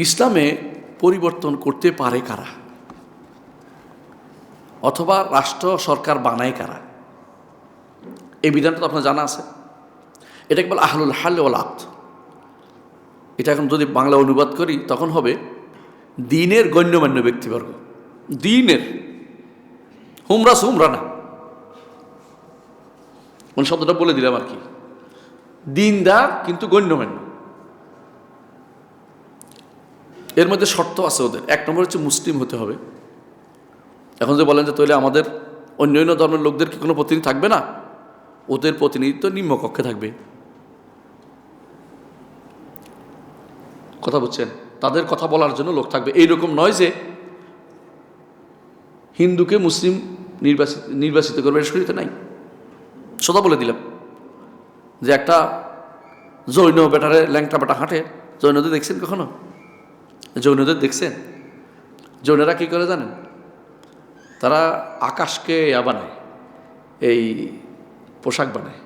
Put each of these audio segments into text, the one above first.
ইসলামে পরিবর্তন করতে পারে কারা? অথবা রাষ্ট্র, সরকার বানায় কারা? এই বিধানটা তো আপনার জানা আছে। এটাকে বলে আহলুল হাল আক্ত এটা এখন যদি বাংলা অনুবাদ করি, তখন হবে দিনের গণ্যমান্য ব্যক্তিবর্গ। দিনের। হুমরা সুমরা না। কোন শব্দটা বলে দিলাম আর কি। দিনদার কিন্তু গণ্যমান্য। এর মধ্যে শর্ত আছে ওদের। এক নম্বর হচ্ছে মুসলিম হতে হবে। এখন যে বলেন যে তাহলে আমাদের অন্য অন্য ধর্মের লোকদের কি কোনো প্রতিনিধি থাকবে না? ওদের প্রতিনিধিত্ব নিম্নকক্ষে থাকবে। কথা বুঝছেন তাদের কথা বলার জন্য লোক থাকবে। এইরকম নয় যে হিন্দুকে মুসলিম নির্বাচিত নির্বাচিত করবে, এটা নাই। সদা বলে দিলাম যে একটা জৈন বেটারে ল্যাংটা বেটা হাঁটে। জৈনদের দেখছেন কখনো? জৈনদের দেখছেন যৌনেরা কী করে জানেন? তারা আকাশকে ইয়া বানায়, এই পোশাক বানায়।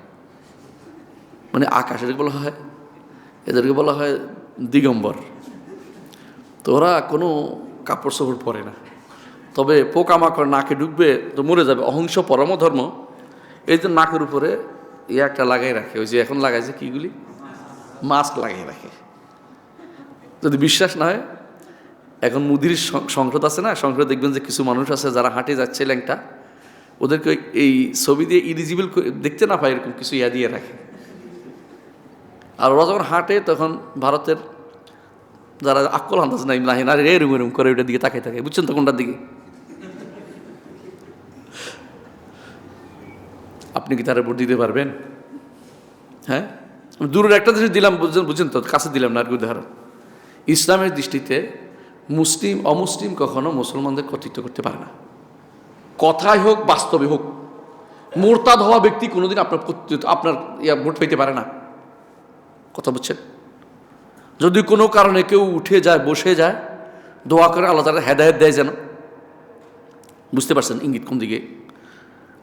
মানে আকাশ এটাকে বলা হয়, এদেরকে বলা হয় দিগম্বর। তো ওরা কোনো কাপড় চোপড় পরে না। তবে পোকামাকড় নাকে ঢুকবে তো মরে যাবে। অহিংস পরম ধর্ম এই যে নাকের উপরে ইয়ে একটা লাগাই রাখে। ওই যে এখন লাগাইছে কীগুলি মাস্ক লাগিয়ে রাখে। যদি বিশ্বাস না হয় এখন মুদির সংসদ আছে না, সংসদ দেখবেন যে কিছু মানুষ আছে যারা হাঁটে যাচ্ছে ল্যাংটা, ওদেরকে এই ছবি দিয়ে ইলিজিবল দেখতে না পায় এরকম কিছু ইয়া দিয়ে রাখে। আর ওরা যখন হাঁটে তখন ভারতের যারা আকল আন্দাজ নাই নাহি না এরম এরম করে ওইটার দিকে তাকাই থাকে, বুঝছেন তো কোনটার দিকে? আপনি কি তারা ভোট দিতে পারবেন? হ্যাঁ? দূরের একটা জিনিস দিলাম, বুঝছেন বুঝছেন তো, কাছে দিলাম না আর কি উদাহরণ। ইসলামের দৃষ্টিতে মুসলিম, অমুসলিম কখনো মুসলমানদের কর্তৃত্ব করতে পারে না। কথাই হোক বাস্তবে হোক, মোরতাদ হওয়া ব্যক্তি কোনোদিন আপনার কর্তৃত্ব আপনার ইয়া ভোট পেতে পারে না। কথা বুঝছেন? যদি কোনো কারণে কেউ উঠে যায়, বসে যায়, দোয়া করে আল্লাহ তারা হেদায়ত দেয় যেন। বুঝতে পারছেন ইঙ্গিত কোন দিকে?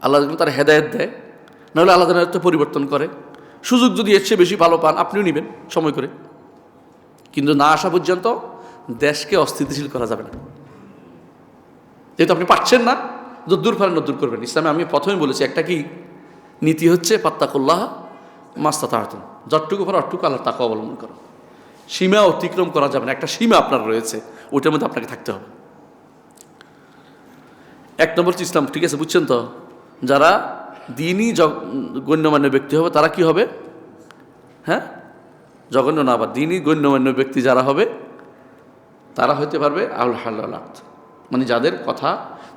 আল্লাহ তার হেদায়ত দেয়, নাহলে আল্লাহ তালা পরিবর্তন করে। সুযোগ যদি এর বেশি ভালো পান, আপনিও নেবেন সময় করে। কিন্তু না আসা পর্যন্ত দেশকে অস্থিতিশীল করা যাবে না। যেহেতু আপনি পাচ্ছেন না যদ্দূর ফারেন নদ্দূর করবেন। ইসলামে আমি প্রথমে বলেছি, একটা কি? নীতি হচ্ছে, পাত্তাকুল্লাহ মাস্তা তাহাতন যতটুকু পারো অটটুকু আল্লাহ তাকে অবলম্বন করো। সীমা অতিক্রম করা যাবে না। একটা সীমা আপনার রয়েছে, ওইটার মধ্যে আপনাকে থাকতে হবে। এক নম্বর হচ্ছে ইসলাম। ঠিক আছে, বুঝছেন তো? যারা দিনই গণ্যমান্য ব্যক্তি হবে, তারা কি হবে? হ্যাঁ? জঘন্য না আবার দিনই গণ্যমান্য ব্যক্তি যারা হবে তারা হতে পারবে আউল হাল্লাত মানে যাদের কথা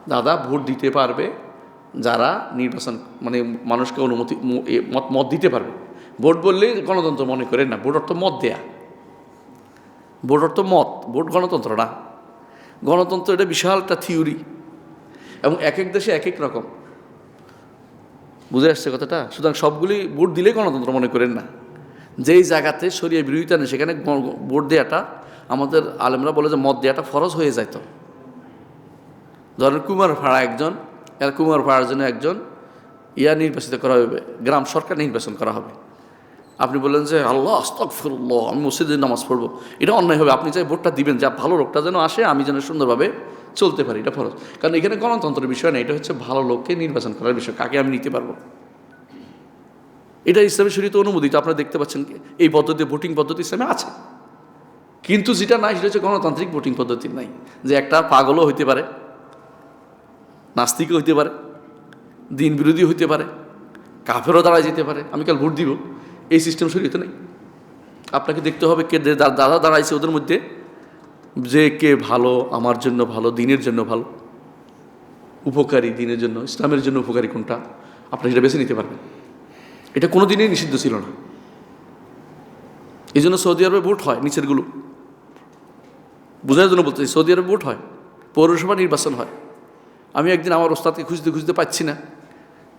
দাদা ভোট দিতে পারবে, যারা নির্বাচন মানে মানুষকে অনুমতি মত মত দিতে পারবে। ভোট বললে গণতন্ত্র মনে করেন না, ভোট অর্থ মত দেয়া। ভোট অর্থ মত, ভোট গণতন্ত্র না। গণতন্ত্র এটা বিশাল একটা থিওরি। এবং এক এক দেশে এক এক রকম। বুঝে আসছে কথাটা? সুতরাং সবগুলি ভোট দিলেই গণতন্ত্র মনে করেন না। যেই জায়গাতে সরিয়ে বিরোধিতা নেই, সেখানে ভোট দেওয়াটা আমাদের আলেমরা বলে যে মত দেওয়াটা ফরজ হয়ে যাইত ধরেন কুমার ভাড়া একজন, এর কুমার ভাড়ার জন্য একজন ইয়া নির্বাচিত করা হবে, গ্রাম সরকার নির্বাচন করা হবে। আপনি বললেন যে, আল্লাহ আস্তফরুল্লাহ আমি মসজিদে নামাজ পড়ব। এটা অন্যায় হবে, আপনি চাই ভোটটা দিবেন, যা ভালো লোকটা যেন আসে, আমি যেন সুন্দরভাবে চলতে পারি, এটা ফরজ। কারণ এখানে গণতন্ত্রের বিষয় না, এটা হচ্ছে ভালো লোককে নির্বাচন করার বিষয়, কাকে আমি নিতে পারব? এটা ইসলামের শরীরে অনুমোদিত, আপনারা দেখতে পাচ্ছেন? এই পদ্ধতি, ভোটিং পদ্ধতি ইসলামে আছে। কিন্তু যেটা নাই সেটা হচ্ছে গণতান্ত্রিক ভোটিং পদ্ধতি নাই। যে একটা পাগলও হইতে পারে, নাস্তিকও হইতে পারে, দিন বিরোধী হইতে পারে, কাফেরও দাঁড়ায় যেতে পারে, আমি কাল ভোট দিব? এই সিস্টেম শরীয়তে নেই। আপনাকে দেখতে হবে কে দাদা দাঁড়াইছে ওদের মধ্যে, যে কে ভালো, আমার জন্য ভালো, দিনের জন্য ভালো, উপকারী, দিনের জন্য, ইসলামের জন্য উপকারী কোনটা? আপনি সেটা বেছে নিতে পারবেন। এটা কোনো দিনই নিষিদ্ধ ছিল না। এই জন্য সৌদি আরবে ভোট হয় নিচেরগুলো। বোঝার জন্য বলতেছি, সৌদি আরবে ভোট হয়, পৌরসভা নির্বাচন হয়। আমি একদিন আমার ওস্তাদকে খুঁজতে খুঁজতে পাচ্ছি না।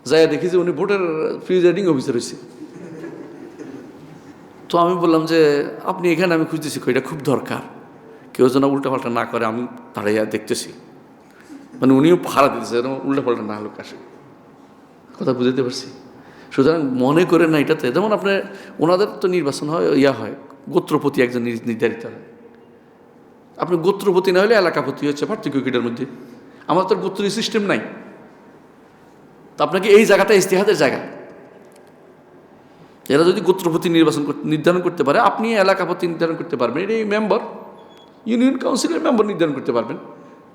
যাই দেখি যে উনি ভোটের প্রিজাইডিং অফিসার হয়েছে তো আমি বললাম যে, আপনি এখানে আমি খুঁজতেছি এটা খুব দরকার। কেউ যেন উল্টাপাল্টা না করে, আমি দাঁড়াইয়া দেখতেছি। মানে উনিও ভাড়া দিতেছে, যেন উল্টাপাল্টা না লোক আসে। কথা বুঝতে পারছি? সুতরাং মনে করেন না এটাতে। যেমন আপনার ওনাদের তো নির্বাচন হয়, ইয়া হয়, গোত্রপতি একজন নির্ধারিত হয়। আপনি গোত্রপতি না হলে এলাকাপতি হচ্ছে পার্থক্য কিটার মধ্যে। আমার তো গোত্রীয় সিস্টেম নাই। তো আপনাকে এই জায়গাটা ইস্তেহাদের জায়গা। এরা যদি গোত্রপতি নির্বাচন নির্ধারণ করতে পারে, আপনি এলাকাপতি নির্ধারণ করতে পারবেন। এটা এই মেম্বার ইউনিয়ন কাউন্সিলের মেম্বার নির্ধারণ করতে পারবেন।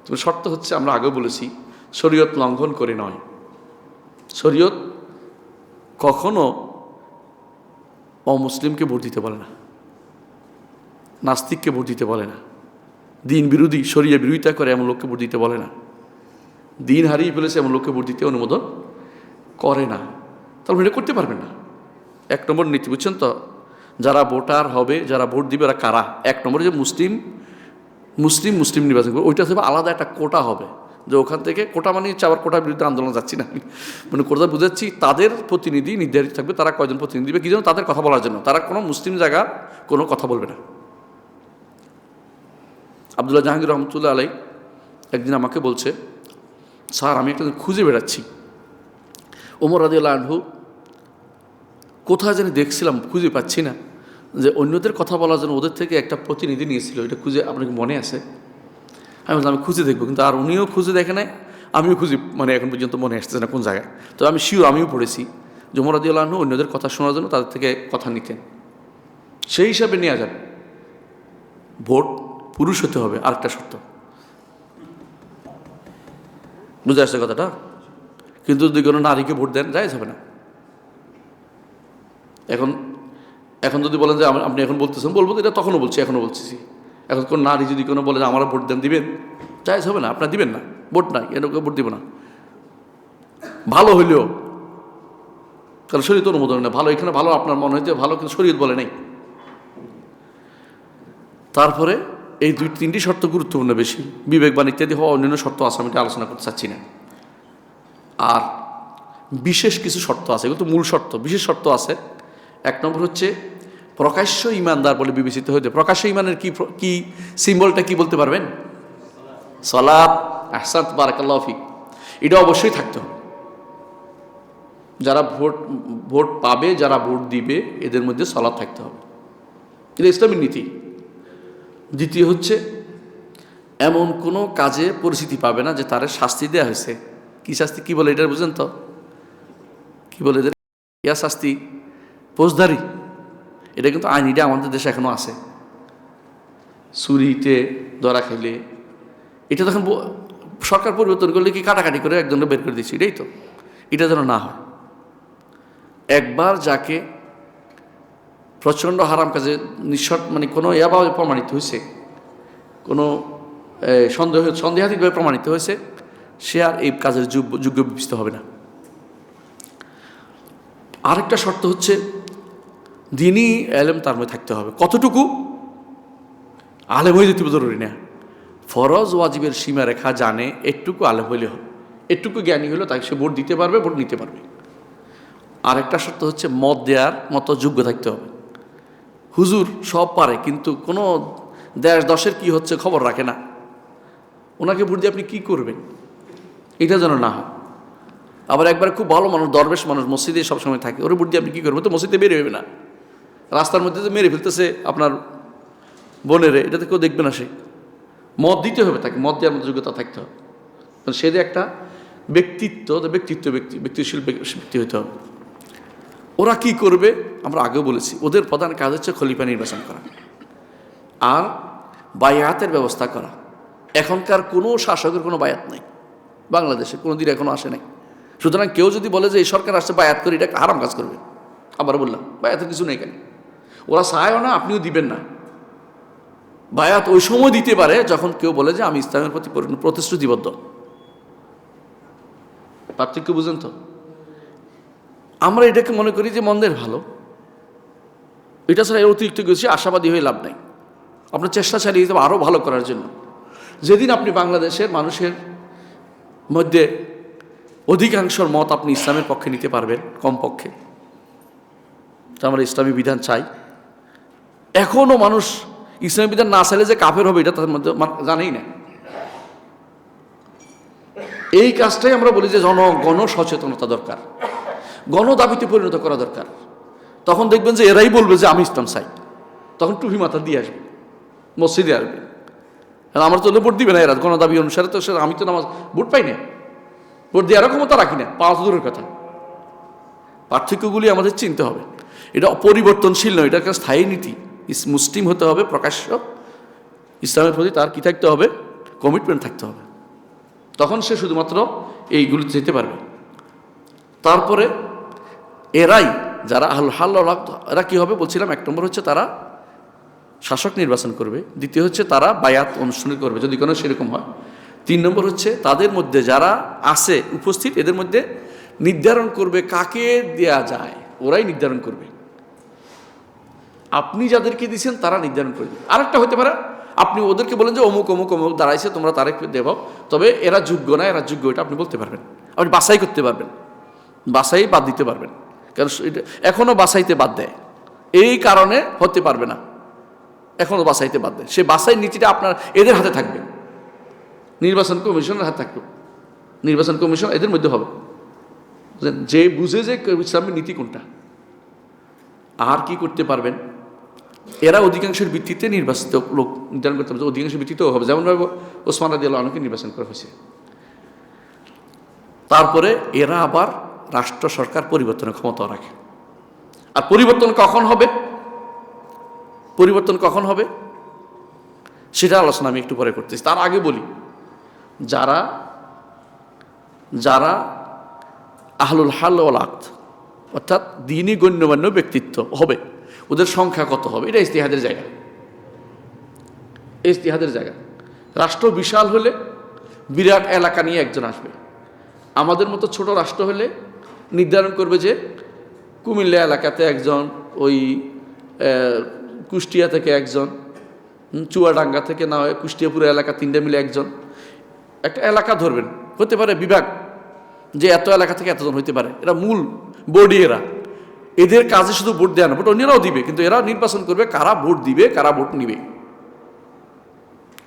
তবে শর্ত হচ্ছে, আমরা আগেও বলেছি, শরীয়ত লঙ্ঘন করে নয়। শরীয়ত কখনো অমুসলিমকে ভোট দিতে বলে না। নাস্তিককে ভোট দিতে বলে না। দিন বিরোধী শরীয় বিরোধিতা করে এমন লোককে ভোট দিতে বলে না। দিন হারিয়ে ফেলেছে এমন লোককে ভোট দিতে অনুমোদন করে না। তাহলে এটা করতে পারবেন না। এক নম্বর নীতি, বুঝছেন তো? যারা ভোটার হবে, যারা ভোট দিবে ওরা কারা? এক নম্বরে যে মুসলিম মুসলিম মুসলিম নির্বাচন করবে। ওইটা হবে আলাদা একটা কোটা হবে। যে ওখান থেকে কোটা মানে চাওয়ার কোটার বিরুদ্ধে আন্দোলন যাচ্ছি না মানে কোটা বুঝাচ্ছি, তাদের প্রতিনিধি নির্ধারিত থাকবে, তারা কয়জন প্রতিনিধি দিবে, কি জন্য তাদের কথা বলার জন্য। তারা কোনো মুসলিম জায়গা কোনো কথা বলবে না। আবদুল্লাহ জাহাঙ্গীর রহমতুল্লাহ আলাই একদিন আমাকে বলছে, স্যার, আমি একটা খুঁজে বেড়াচ্ছি। ওমর রাদিউল্লাহ আনহু, কোথায় জানি দেখছিলাম, খুঁজে পাচ্ছি না। যে অন্যদের কথা বলার জন্য ওদের থেকে একটা প্রতিনিধি নিয়েছিল, এটা খুঁজে আপনাকে মনে আছে? আমি বললাম, আমি খুঁজে দেখব। কিন্তু আর উনিও খুঁজে দেখে নাই, আমিও খুঁজে মানে এখন পর্যন্ত মনে আসতেছে না কোন জায়গায়। তো আমি শিওর আমিও পড়েছি জমরাদিউল্লাহ আনহু অন্যদের কথা শোনার জন্য তাদের থেকে কথা নিতেন। সেই হিসাবে নেওয়া যাবে ভোট পুরুষ হতে হবে, আরেকটা শর্ত। বুঝে আসছে কথাটা? কিন্তু যদি কোনো নারীকে ভোট দেন যাই হবে না। এখন এখন যদি বলেন যে আপনি এখন বলতেছেন, বলব এটা তখনও বলছি, এখনও বলছি এখন কোনো নারী যদি কোনো বলে যে আমার ভোট দেন, দিবেন যাই হবে না, আপনার দিবেন না, ভোট নাই এরকম ভোট দিব না। ভালো হইলেও, কারণ শরীর অনুমোদন না ভালো, এখানে ভালো, আপনার মনে হইতে ভালো, কিন্তু শরীর বলে নেই। তারপরে এই দুই, তিনটি শর্ত গুরুত্বপূর্ণ বেশি। বিবেকবান ইত্যাদি হওয়া অন্যান্য শর্ত আছে, আমি আলোচনা করতে চাচ্ছি না। আর বিশেষ কিছু শর্ত আছে, এগুলো তো মূল শর্ত। বিশেষ শর্ত আছে, এক নম্বর হচ্ছে প্রকাশ্য ইমানদার বলে বিবেচিত হইতে। প্রকাশ্য ইমানের কি কি সিম্বলটা কি বলতে পারবেন? সলাপ আহসান বারাকাল্লাহ ফিক। এটা অবশ্যই থাকতে হবে। যারা ভোট ভোট পাবে, যারা ভোট দিবে, এদের মধ্যে সলাপ থাকতে হবে। এটা ইসলামের নীতি। দ্বিতীয় হচ্ছে, এমন কোনো কাজে পরিস্থিতি পাবে না যে তার শাস্তি দেওয়া হয়েছে। কি শাস্তি? কি বলে এটা বুঝেন তো? কি বলে এদের? ইয়া শাস্তি, ফৌজদারি। এটা কিন্তু আইনিটা আমাদের দেশে এখনও আছে। চুরিতে ধরা খেলে এটা তখন সরকার পরিবর্তন করলে কি কাটাকাটি করে একজনকে বের করে দিচ্ছি এটাই তো। এটা যেন না হয়। একবার যাকে প্রচণ্ড হারাম কাজে নিঃশর্ত মানে কোনো ইয়াভাবে প্রমাণিত হয়েছে। কোনো সন্দেহ, সন্দেহাতীতভাবে প্রমাণিত হয়েছে, সে আর এই কাজের যোগ্য বিবেচিত হবে না। আরেকটা শর্ত হচ্ছে, দিনই এলেম তার মধ্যে থাকতে হবে। কতটুকু? আলেম যেতে হবে জরুরি না। ফরজ ওয়াজিবের সীমারেখা জানে একটুকু আলেম হইলে হবে একটুকু জ্ঞানী হলে তাকে সে ভোট দিতে পারবে, ভোট নিতে পারবে। আরেকটা শর্ত হচ্ছে, মত দেওয়ার মতো যোগ্য থাকতে হবে। হুজুর সব পারে, কিন্তু কোনো দেশ দশের কি হচ্ছে খবর রাখে না। ওনাকে ভোট দিয়ে আপনি কী করবেন? এটা যেন না হয়। আবার একবার খুব ভালো মানুষ, দরবেশ মানুষ মসজিদে সবসময় থাকে, ওর ভোট দিয়ে আপনি কী করবেন? তো মসজিদে বেরিয়ে হবে না। রাস্তার মধ্যে তো মেরে ফেলতেছে আপনার বোনেরে, এটাতে কেউ দেখবে না সে। মত দিতে হবে তাকে, মত দেওয়ার মতো যোগ্যতা থাকতে হবে। সে যে একটা ব্যক্তিত্ব ব্যক্তিত্ব ব্যক্তি, ব্যক্তিশীল ব্যক্তি হতে হবে। ওরা কি করবে? আমরা আগেও বলেছি, ওদের প্রধান কাজ হচ্ছে খলিফা নির্বাচন করা আর বায়াতের ব্যবস্থা করা। এখনকার কোনো শাসকের কোনো বায়াত নাই, বাংলাদেশে কোনো দিন এখনও আসে নাই। সুতরাং কেউ যদি বলে যে এই সরকার আসছে বায়াত করে এটা হারাম কাজ করবে। আবার বললাম বায়াতের কিছু নেই কেন ওরা চায়ও না, আপনিও দিবেন না। বায়াত ওই সময় দিতে পারে যখন কেউ বলে যে আমি ইসলামের প্রতি পরি- প্রতিশ্রুতিবদ্ধ। পার্থক্য বুঝেন তো? আমরা এটাকে মনে করি যে মন্দের ভালো। এটা ছাড়া এর অতিরিক্ত কিছু আশাবাদী হয়ে লাভ নাই। আপনার চেষ্টা চালিয়ে যেতে আরও ভালো করার জন্য। যেদিন আপনি বাংলাদেশের মানুষের মধ্যে অধিকাংশর মত আপনি ইসলামের পক্ষে নিতে পারবেন, কমপক্ষে। তো আমরা ইসলামী বিধান চাই। এখনও মানুষ ইসলামী বিধান না চাইলে যে কাফের হবে, এটা তাদের মধ্যে জানেই না। এই কাজটাই আমরা বলি যে জনগণ সচেতনতা দরকার। গণ দাবিতে পরিণত করা দরকার। তখন দেখবেন যে এরাই বলবে যে আমি ইসলাম চাই। তখন টুপি মাথা দিয়ে আসবে, মসজিদে আসবে। কারণ আমার তো ভোট দিবে না এরা, গণদাবি অনুসারে তো সে আমি তো নামাজ ভোট পাই না। ভোট দেওয়ারও ক্ষমতা রাখি না তো দূরের কথা। পার্থক্যগুলি আমাদের চিনতে হবে। এটা অপরিবর্তনশীল নয়, এটা একটা স্থায়ী নীতি। মুসলিম হতে হবে প্রকাশ্য। ইসলামের প্রতি তার কী থাকতে হবে? কমিটমেন্ট থাকতে হবে। তখন সে শুধুমাত্র এইগুলিতে যেতে পারবে। তারপরে এরাই, যারা আল হাল এরা কী হবে বলছিলাম, এক নম্বর হচ্ছে তারা শাসক নির্বাচন করবে, দ্বিতীয় হচ্ছে তারা বায়াত অনুষ্ঠান করবে, যদি কোনো সেরকম হয়। তিন নম্বর হচ্ছে তাদের মধ্যে যারা আছে, উপস্থিত, এদের মধ্যে নির্ধারণ করবে কাকে দেয়া যায়, ওরাই নির্ধারণ করবে। আপনি যাদেরকে দিয়েছেন, তারা নির্ধারণ করবে আরেকটা হতে পারে, আপনি ওদেরকে বলেন যে, অমুক অমুক অমুক, দাঁড়াইছে, তোমরা তারেক দেব। তবে এরা যোগ্য না, এরা যোগ্য, এটা আপনি বলতে পারবেন। আপনি বাসাই করতে পারবেন। বাসাই বাদ দিতে পারবেন। কারণ এখনও বাছাইতে বাদ দেয়। এই কারণে হতে পারবে না। এখনও বাছাইতে বাদ দেয়। সে বাছাই নীতিটা আপনার এদের হাতে থাকবে। নির্বাচন কমিশনের হাতে থাকবে। নির্বাচন কমিশন এদের মধ্যে হবে। যে বুঝে যে ইসলামের নীতি কোনটা, আর কি করতে পারবেন? এরা অধিকাংশের ভিত্তিতে নির্বাচিত লোক নির্ধারণ করতে পারবে। অধিকাংশের ভিত্তিতেও হবে। যেমনভাবে ওসমান রাজি আল্লাহকে নির্বাচন করা হয়েছে। তারপরে এরা আবার রাষ্ট্র সরকার পরিবর্তনের ক্ষমতা রাখে। আর পরিবর্তন কখন হবে? পরিবর্তন কখন হবে? সেটা আলোচনা আমি একটু পরে করতেছি। তার আগে বলি, যারা যারা আহলুল হাল অর্থাৎ দিনই গণ্যমান্য ব্যক্তিত্ব হবে, ওদের সংখ্যা কত হবে? এটা ইস্তিহাদের জায়গা। ইস্তিহাদের জায়গা। রাষ্ট্র বিশাল হলে বিরাট এলাকা নিয়ে একজন আসবে। আমাদের মতো ছোট রাষ্ট্র হলে নির্ধারণ করবে যে কুমিল্লা এলাকাতে একজন, ওই কুষ্টিয়া থেকে একজন চুয়াডাঙ্গা থেকে না হয় কুষ্টিয়াপুর এলাকা তিনটে মিলে একজন। একটা এলাকা ধরবেন, হতে পারে বিভাগ, যে এত এলাকা থেকে এতজন হইতে পারে। এরা মূল বডি এরা। এদের কাজে শুধু ভোট দেয় না, ভোট অন্যরাও দিবে, কিন্তু এরা নির্বাচন করবে কারা ভোট দিবে, কারা ভোট নিবে।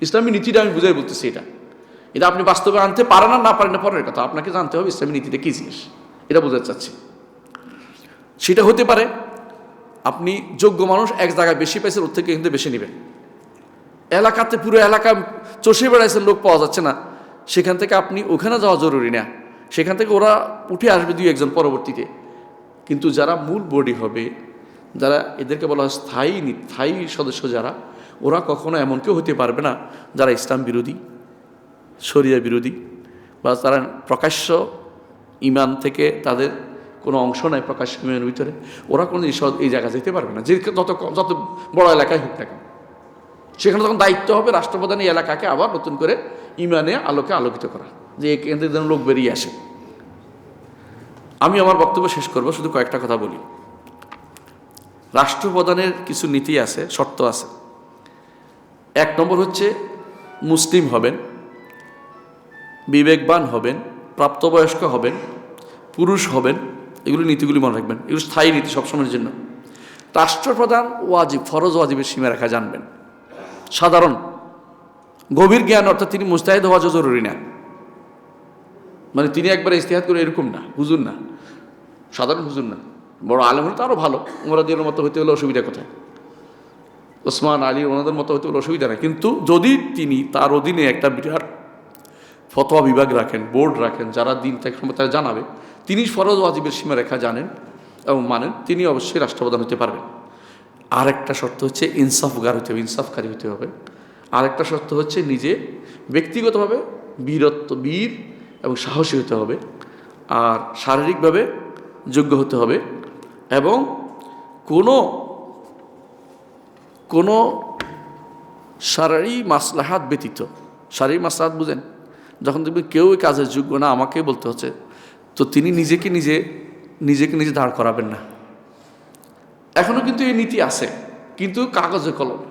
ইসলামী নীতিটা আমি বুঝাই বলতেছি এটা। এটা আপনি বাস্তবে আনতে পারেন না না পারেন না পরের কথা। আপনাকে জানতে হবে ইসলামী নীতিটা কী জিনিস। এটা বোঝাতে চাচ্ছি। সেটা হতে পারে আপনি যোগ্য মানুষ, এক জায়গায় বেশি পাইছেন, ওর থেকে কিন্তু বেশি নেবেন। এলাকাতে পুরো এলাকা চষে বেড়াইছেন লোক পাওয়া যাচ্ছে না। সেখান থেকে আপনি ওখানে যাওয়া জরুরি না। সেখান থেকে ওরা উঠে আসবে দুই একজন পরবর্তীতে। কিন্তু যারা মূল বডি হবে, যারা এদেরকে বলা হয় স্থায়ী স্থায়ী সদস্য যারা, ওরা কখনো এমন কেউ হতে পারবে না যারা ইসলাম বিরোধী, শরিয়া বিরোধী, বা তারা প্রকাশ্য ইমান থেকে তাদের কোনো অংশ নাই প্রকাশ্য ইমানের ভিতরে। ওরা কোনো এই- এই জায়গা যেতে পারবে না। যে যত যত বড় এলাকায় হোক কেন। সেখানে তখন দায়িত্ব হবে রাষ্ট্রপ্রধান এই এলাকাকে আবার নতুন করে ইমানে আলোকে আলোকিত করা, যে এই কেন্দ্রের যেন লোক বেরিয়ে আসে। আমি আমার বক্তব্য শেষ করব, শুধু কয়েকটা কথা বলি। রাষ্ট্রপ্রধানের কিছু নীতি আছে, শর্ত আছে। এক নম্বর হচ্ছে মুসলিম হবেন, বিবেকবান হবেন প্রাপ্তবয়স্ক হবেন, পুরুষ হবেন, এগুলো নীতিগুলি মনে রাখবেন, এগুলো স্থায়ী নীতি সবসময়ের জন্য। রাষ্ট্রপ্রধান ওয়াজিব, ফরজ ওয়াজিবের সীমা সীমারেখা জানবেন। সাধারণ, গভীর জ্ঞান, অর্থাৎ তিনি মুস্তাহিদ হওয়া জরুরি না। মানে তিনি একবার ইস্তেহাদ করে এরকম না, হুজুর না। সাধারণ হুজুর না। বড় আলেম হলে তো আরও ভালো ওমরাদিনের মতো হতে হলে অসুবিধা কোথায়? ওসমান আলী ওনাদের মতো হতে হলে অসুবিধা নেই। কিন্তু যদি তিনি তার অধীনে একটা বিরাট ফতোয়া বিভাগ রাখেন, বোর্ড রাখেন, যারা দিন সময় তারা জানাবে, তিনি ফরজ ওয়াজিবের সীমারেখা জানেন এবং মানেন, তিনি অবশ্যই রাষ্ট্রপ্রধান হতে পারবেন। আরেকটা শর্ত হচ্ছে ইনসাফগার হতে হবে, ইনসাফকারী হতে হবে। আরেকটা শর্ত হচ্ছে নিজে ব্যক্তিগতভাবে বীরত্ব, বীর এবং সাহসী হতে হবে আর শারীরিকভাবে যোগ্য হতে হবে এবং কোনো কোনো শারীরিক মাসলাহাত ব্যতীত, শারীরিক মাসলাহাত বুঝেন যখন দেখবেন কেউ এই কাজের যোগ্য না, আমাকেই বলতে হচ্ছে। তো তিনি নিজেকে নিজে নিজেকে নিজে দাঁড় করাবেন না। এখনও কিন্তু এই নীতি আছে, কিন্তু কাগজে কলমে।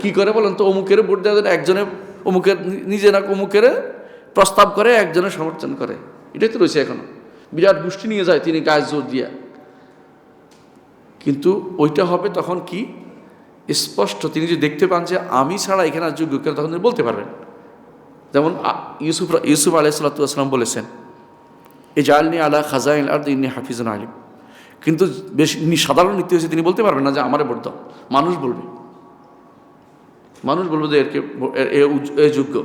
কি করে বলেন তো? অমুকের ভোট দেওয়া একজনে অমুকের নিজে না অমুকের প্রস্তাব করে, একজনের সমর্থন করে। এটাই তো রয়েছে এখনও। বিরাট গোষ্ঠী নিয়ে যায় তিনি গায়ে জোর দিয়া। কিন্তু ওইটা হবে তখন কি? স্পষ্ট। তিনি যদি দেখতে পান যে আমি ছাড়া এখানে যোগ্য কেউ, তখন তিনি বলতে পারবেন। যেমন ইউসুফ ইউসুফ আসলাম বলেছেন এ জালনি আলা খাজাইল আর ইনি হাফিজুন আলিম। কিন্তু বেশ নি- সাধারণ নীতি হয়েছে, তিনি বলতে পারবেন না যে আমার দাও মানুষ বলবে। মানুষ বলবে যে এরকে এ যোগ্য।